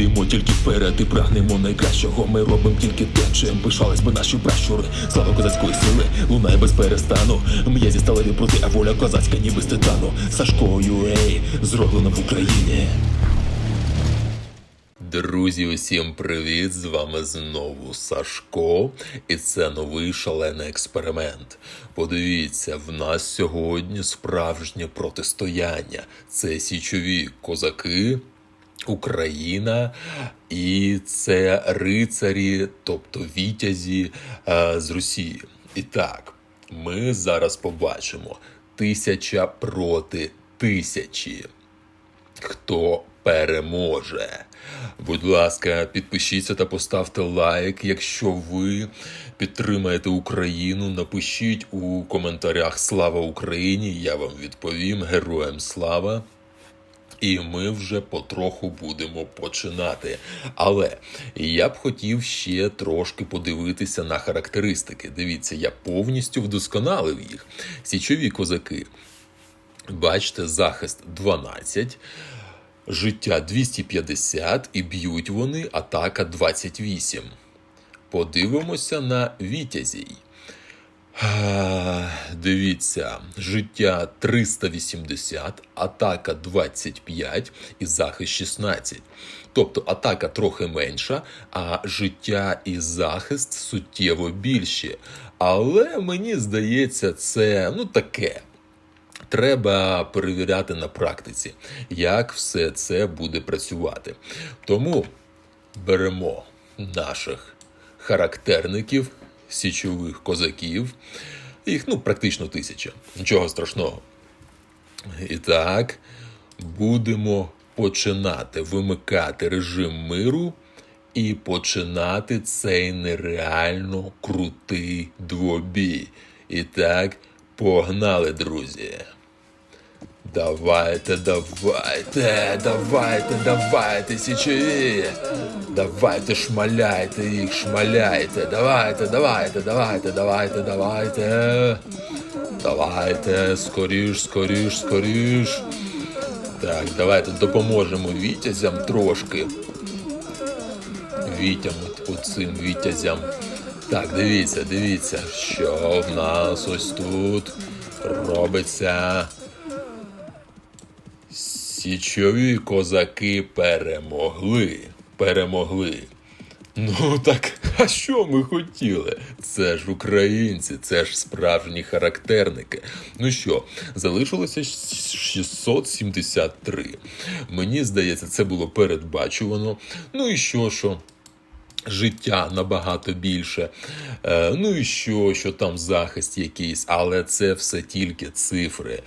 Йдемо тільки вперед і прагнемо найкращого. Ми робимо тільки те, чим пишались би наші пращури. Слава козацької сили, лунає без перестану. М'язі сталеві проти, а воля козацька, ніби з титану. Сашко Юей, зроблено в Україні. Друзі, усім привіт! З вами знову Сашко, і це новий шалений експеримент. Подивіться, в нас сьогодні справжнє протистояння. Це січові козаки, Україна, і це рицарі, тобто вітязі е, з Росії. І так, ми зараз побачимо тисяча проти тисячі хто переможе. Будь ласка, підпишіться та поставте лайк. Якщо ви підтримаєте Україну, напишіть у коментарях Слава Україні! Я вам відповім. Героям слава! І ми вже потроху будемо починати. Але я б хотів ще трошки подивитися на характеристики. Дивіться, я повністю вдосконалив їх. Січові козаки. Бачите, захист 12, життя 250 і б'ють вони атака 28. Подивимося на вітязій. А, Дивіться, життя 380, атака 25 і захист 16. Тобто атака трохи менша, а життя і захист суттєво більші. Але мені здається, це ну таке. Треба перевіряти на практиці, як все це буде працювати. Тому беремо наших характерників, січових козаків, їх ну практично тисяча. Нічого страшного. І так, будемо починати вимикати режим миру і починати цей нереально крутий двобій. І так, погнали, друзі. Давайте, давайте, давайте, давайте, січові. Давайте, шмаляйте їх, шмаляйте. Давайте, давайте, давайте, давайте, давайте. Давайте, скоріш, скоріш, скоріш. Так, давайте допоможемо вітязям трошки. Вітям, оцим вітязям. Так, дивіться, дивіться, що в нас ось тут робиться. Січові козаки перемогли. Перемогли. Ну так, а що ми хотіли? Це ж українці, це ж справжні характерники. Ну що, залишилося 673. Мені здається, це було передбачувано. Ну і що, що? Життя набагато більше. Е, ну і що, що там захист якийсь, але це все тільки цифри.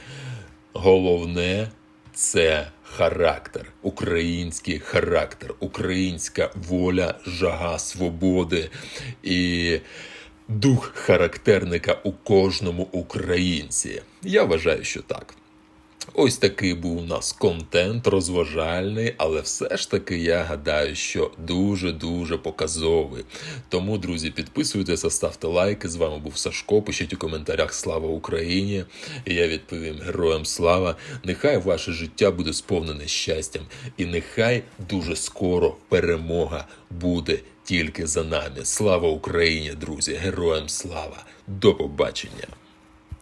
Головне це характер, український характер, українська воля, жага свободи і дух характерника у кожному українці. Я вважаю, що так. Ось такий був у нас контент розважальний, але все ж таки я гадаю, що дуже-дуже показовий. Тому, друзі, підписуйтеся, ставте лайки. З вами був Сашко. Пишіть у коментарях Слава Україні! І я відповім героям слава. Нехай ваше життя буде сповнене щастям, і нехай дуже скоро перемога буде тільки за нами. Слава Україні, друзі! Героям слава! До побачення!